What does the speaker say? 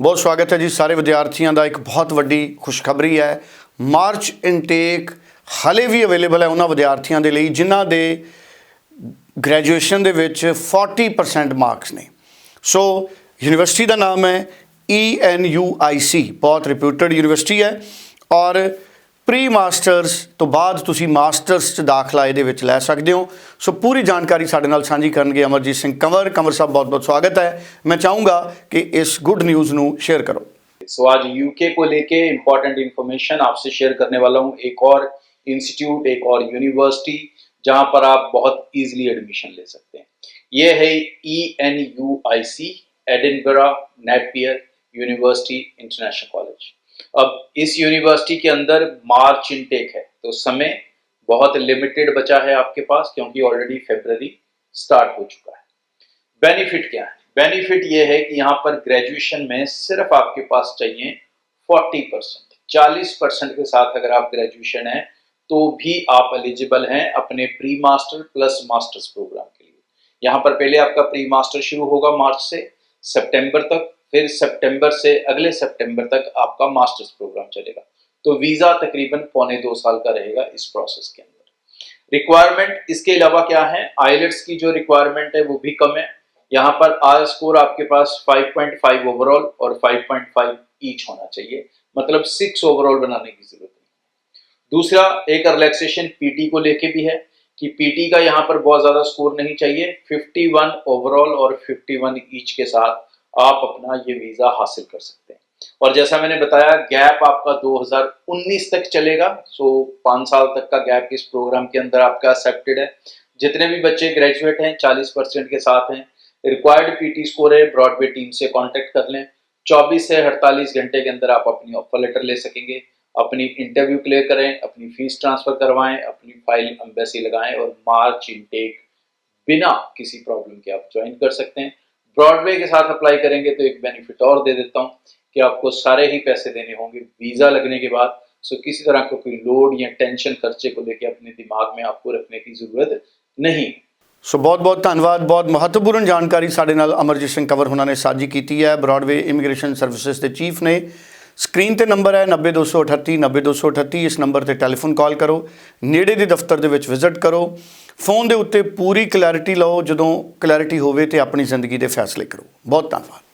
ਬਹੁਤ ਸਵਾਗਤ ਹੈ ਜੀ ਸਾਰੇ ਵਿਦਿਆਰਥੀਆਂ ਦਾ। ਇੱਕ ਬਹੁਤ ਵੱਡੀ ਖੁਸ਼ਖਬਰੀ ਹੈ। ਮਾਰਚ ਇਨਟੇਕ ਹਾਲੇ ਵੀ ਅਵੇਲੇਬਲ ਹੈ ਉਹਨਾਂ ਵਿਦਿਆਰਥੀਆਂ ਦੇ ਲਈ, ਜਿਨ੍ਹਾਂ ਦੇ ਗ੍ਰੈਜੂਏਸ਼ਨ ਦੇ ਵਿੱਚ 40% ਮਾਰਕਸ ਨੇ। ਸੋ ਯੂਨੀਵਰਸਿਟੀ ਦਾ ਨਾਮ ਹੈ E ENUIC ਬਹੁਤ ਰਿਪਿਊਟਡ ਯੂਨੀਵਰਸਿਟੀ ਹੈ। ਔਰ ਪ੍ਰੀ ਮਾਸਟਰਸ ਤੋਂ ਬਾਅਦ ਤੁਸੀਂ ਮਾਸਟਰਸ ਚ ਦਾਖਲਾ ਇਹਦੇ ਵਿੱਚ ਲੈ ਸਕਦੇ ਹੋ ਸੋ ਪੂਰੀ ਜਾਣਕਾਰੀ ਸਾਡੇ ਨਾਲ ਸਾਂਝੀ ਕਰਨਗੇ ਅਮਰਜੀਤ ਸਿੰਘ ਕੰਵਰ ਕੰਵਰ ਸਾਹਿਬ ਬਹੁਤ ਬਹੁਤ ਸਵਾਗਤ ਹੈ ਮੈਂ ਚਾਹੂੰਗਾ ਕਿ ਇਸ ਗੁੱਡ ਨਿਊਜ਼ ਨੂੰ ਸ਼ੇਅਰ ਕਰੋ सो आज यूके को लेके इम्पोर्टेंट इन्फॉर्मेशन आपसे शेयर करने वाला हूँ एक और इंस्टीट्यूट एक और यूनिवर्सिटी जहाँ पर आप बहुत इजीली एडमिशन ले सकते हैं ये है E E N U I C Edinburgh Napier University International College अब इस यूनिवर्सिटी के अंदर मार्च इनटेक है तो समय बहुत लिमिटेड बचा है आपके पास, क्योंकि ऑलरेडी फेब्रवरी स्टार्ट हो चुका है। बेनिफिट क्या है? बेनिफिट ये है कि यहाँ पर ग्रेजुएशन में सिर्फ़ आपके पास चाहिए 40 परसेंट चालीस परसेंट के साथ अगर आप ग्रेजुएशन है तो भी आप एलिजिबल हैं अपने pre master plus masters programme के लिए। यहाँ पर पहले आपका प्री मास्टर शुरू होगा मार्च से सितंबर तक फिर सितंबर से अगले सितंबर तक आपका मास्टर्स प्रोग्राम चलेगा। तो वीज़ा तकरीबन पौने दो साल का रहेगा इस प्रोसेस के अंदर। रिक्वायरमेंट इसके अलावा क्या है? आईलेट्स की जो रिक्वायरमेंट है वो भी कम है। यहाँ पर आर स्कोर आपके पास 5.5 ओवरऑल और 5.5 ईच होना चाहिए। मतलब सिक्स ओवरऑल बनाने की ज़रूरत नहीं दूसरा, एक रिलैक्सेशन पीटी को लेके भी है कि पीटी का यहाँ पर बहुत ज़्यादा स्कोर नहीं चाहिए। 51 ओवरऑल और 51 ईच के साथ आप अपना ये वीज़ा हासिल कर सकते हैं। और जैसा मैंने बताया, गैप आपका 2019 तक चलेगा। सो पाँच साल तक का गैप इस प्रोग्राम के अंदर आपका एक्सेप्टेड है। जितने भी बच्चे ग्रेजुएट हैं 40 परसेंट के साथ हैं। रिक्वायर्ड पीटी स्कोर है ब्रॉडवे टीम से कांटेक्ट कर लें। 24 से 48 घंटे के अंदर आप अपनी ऑफ़र लेटर ले सकेंगे। अपनी इंटरव्यू क्लियर करें, अपनी फ़ीस ट्रांसफ़र करवाएँ, अपनी फ़ाइल एम्बेसी लगाएँ और मार्च इनटेक बिना किसी प्रॉब्लम के आप ज्वाइन कर सकते हैं। ब्रॉडवे के साथ अप्लाई करेंगे तो एक बेनिफिट और दे देता हूँ कि आपको सारे ही पैसे देने होंगे वीज़ा लगने के बाद सो किसी तरह का कोई लोड या टेंशन खर्चे को लेके अपने दिमाग में आपको रखने की ज़रूरत नहीं ਸੋ ਬਹੁਤ ਬਹੁਤ ਧੰਨਵਾਦ ਬਹੁਤ ਮਹੱਤਵਪੂਰਨ ਜਾਣਕਾਰੀ ਸਾਡੇ ਨਾਲ ਅਮਰਜੀਤ ਸਿੰਘ ਕੰਵਰ ਉਹਨਾਂ ਨੇ ਸਾਂਝੀ ਕੀਤੀ ਹੈ ਬ੍ਰਾਡਵੇ ਇਮੀਗ੍ਰੇਸ਼ਨ ਸਰਵਿਸਿਜ਼ ਦੇ ਚੀਫ ਨੇ ਸਕਰੀਨ ਤੇ ਨੰਬਰ ਹੈ 90238 90238 ਇਸ ਨੰਬਰ ਤੇ ਟੈਲੀਫੋਨ ਕਾਲ ਕਰੋ ਨੇੜੇ ਦੇ ਦਫ਼ਤਰ ਦੇ ਵਿੱਚ ਵਿਜ਼ਿਟ ਕਰੋ ਫੋਨ ਦੇ ਉੱਤੇ ਪੂਰੀ ਕਲੈਰਿਟੀ ਲਓ, ਜਦੋਂ ਕਲੈਰਿਟੀ ਹੋਵੇ ਤੇ ਆਪਣੀ ਜ਼ਿੰਦਗੀ ਦੇ ਫੈਸਲੇ ਕਰੋ। ਬਹੁਤ ਧੰਨਵਾਦ।